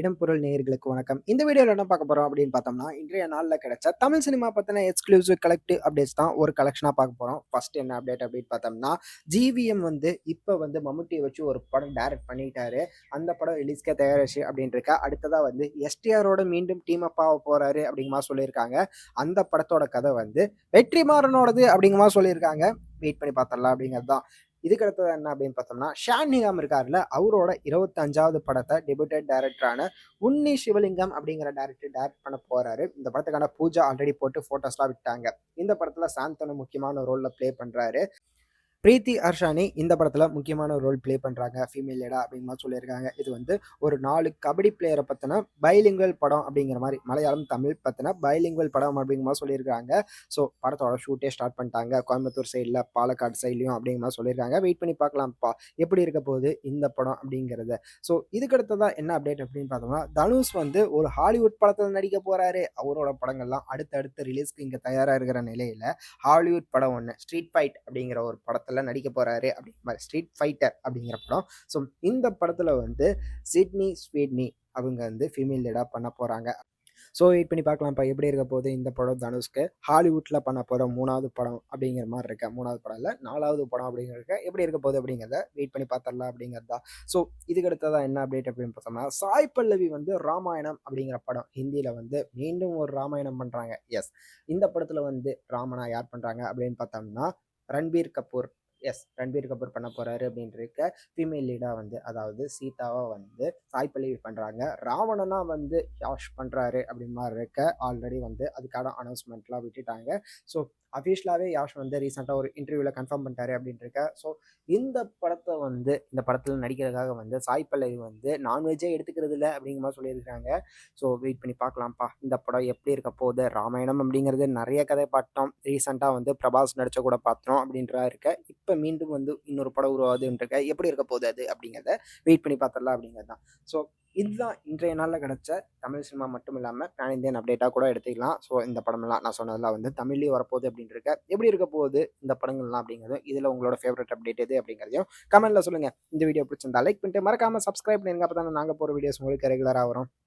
இடம்பொருள் நேயர்களுக்கு வணக்கம். இந்த வீடியோவில் என்ன பார்க்க போறோம் அப்படின்னு பார்த்தோம்னா, இன்றைய நாளில் கிடைச்ச தமிழ் சினிமா பத்தின எக்ஸ்க்ளூசிவ் கலெக்டிவ் அப்டேட்ஸ் தான் ஒரு கலெக்ஷனாக பார்க்க போறோம். ஃபர்ஸ்ட் என்ன அப்டேட் அப்படின்னு பார்த்தோம்னா, ஜிவிஎம் வந்து இப்போ வந்து மம்முட்டியை வச்சு ஒரு படம் டைரக்ட் பண்ணிட்டாரு. அந்த படம் ரிலீஸ்க்கே தயாரிச்சு அப்படின்னு இருக்கா அடுத்ததாக வந்து எஸ்டிஆரோட மீண்டும் டீம் அப் ஆக போறாரு அப்படிங்கிற சொல்லியிருக்காங்க. அந்த படத்தோட கதை வந்து வெற்றிமாறனோடது அப்படிங்கிற சொல்லியிருக்காங்க. வெயிட் பண்ணி பார்த்துடலாம் அப்படிங்கிறது தான். இதுக்கு அடுத்தது என்ன அப்படின்னு பார்த்தோம்னா, ஷான் நிகாம் இருக்கார்ல, அவரோட 25வது படத்தை டெபியூட்டட் டைரக்டரான உன்னி சிவலிங்கம் அப்படிங்கிற டைரக்டர் டைரக்ட் பண்ண போறாரு. இந்த படத்துக்கான பூஜா ஆல்ரெடி போட்டு ஃபோட்டோஸ்லாம் விட்டாங்க. இந்த படத்துல சாந்தனு முக்கியமான ரோல்ல ப்ளே பண்றாரு. பிரீத்தி ஹர்ஷானி இந்த படத்தில் முக்கியமான ரோல் ப்ளே பண்ணுறாங்க ஃபீமேல் லீடா அப்படின்னு சொல்லியிருக்காங்க. இது வந்து ஒரு நாலு கபடி பிளேயரை பற்றின பைலிங்குவல் படம் அப்படிங்கிற மாதிரி மலையாளம், தமிழ் பற்றின பைலிங்குவல் படம் அப்படிங்கிற மாதிரி சொல்லியிருக்காங்க. ஸோ படத்தோட ஷூட்டே ஸ்டார்ட் பண்ணிட்டாங்க. கோயம்புத்தூர் சைடில் பாலக்காடு சைட்லையும் அப்படிங்கிற மாதிரி சொல்லியிருக்காங்க. வெயிட் பண்ணி பார்க்கலாம்ப்பா. எப்படி இருக்க போகுது இந்த படம் அப்படிங்கிறத. ஸோ இதுக்கு என்ன அப்டேட் அப்படின்னு பார்த்தோம்னா, தனுஷ் வந்து ஒரு ஹாலிவுட் படத்தில் நடிக்க போகிறாரு அவரோட படங்கள்லாம் அடுத்தடுத்து ரிலீஸ்க்கு இங்கே தயாராக இருக்கிற நிலையில் ஹாலிவுட் படம் ஒன்று ஸ்ட்ரீட் ஃபைட் அப்படிங்கிற ஒரு படத்தில் நடிக்க போறாரு அப்படிங்கிற மாதிரி ஸ்ட்ரீட் ஃபைட்டர் அப்படிங்கிற படம். ஸோ இந்த படத்தில் வந்து சிட்னி ஸ்வீட்னி அவங்க வந்து ஃபீமேல் லீடாக பண்ண போறாங்க. ஸோ வெயிட் பண்ணி பார்க்கலாம்ப்பா. எப்படி இருக்க போகுது இந்த படம் தனுஷ்க்கு. ஹாலிவுட்ல பண்ண போகிற மூணாவது படம் அப்படிங்கிற மாதிரி இருக்கு. 3வது படம் இல்லை நாலாவது படம் அப்படிங்கிறது எப்படி இருக்க போகுது அப்படிங்கிறத வெயிட் பண்ணி பார்த்துடலாம் அப்படிங்கிறது தான். ஸோ இதுக்கு அடுத்ததா என்ன அப்டேட் அப்படின்னு பார்த்தோம்னா, சாய் பல்லவி வந்து ராமாயணம் அப்படிங்கிற படம் ஹிந்தியில் வந்து மீண்டும் ஒரு ராமாயணம் பண்ணுறாங்க எஸ். இந்த படத்தில் வந்து ராமனா யார் பண்ணுறாங்க அப்படின்னு பார்த்தோம்னா, ரன்பீர் கபூர். எஸ். ரன்பீர் கபூர் பண்ண போறாரு அப்படின்னு இருக்க. ஃபீமேல் லீடா வந்து அதாவது சீதாவா வந்து சாய் பல்லவி பண்றாங்க. ராவணனா வந்து யாஷ் பண்றாரு அப்படின்னு மாதிரி இருக்க. ஆல்ரெடி வந்து அதுக்கான அனௌன்ஸ்மெண்ட்லாம் விட்டுட்டாங்க. ஸோ அஃபீஷியலாகவே யாஷ் வந்து ரீசெண்டாக ஒரு இன்டர்வியூவில் கன்ஃபார்ம் பண்ணிட்டாரு அப்படின்ட்டு இருக்க. ஸோ இந்த படத்தை வந்து இந்த படத்தில் நடிக்கிறதுக்காக வந்து சாய் பல்லவி வந்து நான்வெஜ்ஜே எடுத்துக்கிறது இல்லை அப்படிங்கிற மாதிரி சொல்லியிருக்காங்க. ஸோ வெயிட் பண்ணி பார்க்கலாம்ப்பா. இந்த படம் எப்படி இருக்க போகுது. ராமாயணம் அப்படிங்கிறது நிறைய கதை பார்த்தோம். ரீசெண்டாக வந்து பிரபாஸ் நடித்த கூட பார்த்தோம் அப்படின்றா இருக்க. எப்போ மீண்டும் வந்து இன்னொரு படம் உருவாகுதுன்னு எப்படி இருக்க போகுது அது அப்படிங்கிறத வெயிட் பண்ணி பார்த்துடலாம் அப்படிங்கிறது தான். ஸோ இதுதான் இன்றைய நாளில் கிடச்ச தமிழ் சினிமா மட்டும் இல்லாமல் பேன் இந்தியன் அப்டேட்டாக கூட எடுத்துக்கலாம். ஸோ இந்த படமெல்லாம் நான் சொன்னதெல்லாம் வந்து தமிழ்லேயும் வரப்போகுது அப்படின்ட்டு இருக்க. எப்படி இருக்க போகுது இந்த படங்கள்லாம் அப்படிங்கிறதும், இதில் உங்களோட ஃபேவரட் அப்டேட் எது அப்படிங்கிறதையும் கமெண்ட்டில் சொல்லுங்க. இந்த வீடியோ பிடிச்சிருந்தா லைக் பண்ணிட்டு மறக்காமல் சப்ஸ்கிரைப் பண்ணிருங்க. பார்த்தாங்கன்னா நாங்கள் போகிற வீடியோஸ் உங்களுக்கு ரெகுலராக வரும்.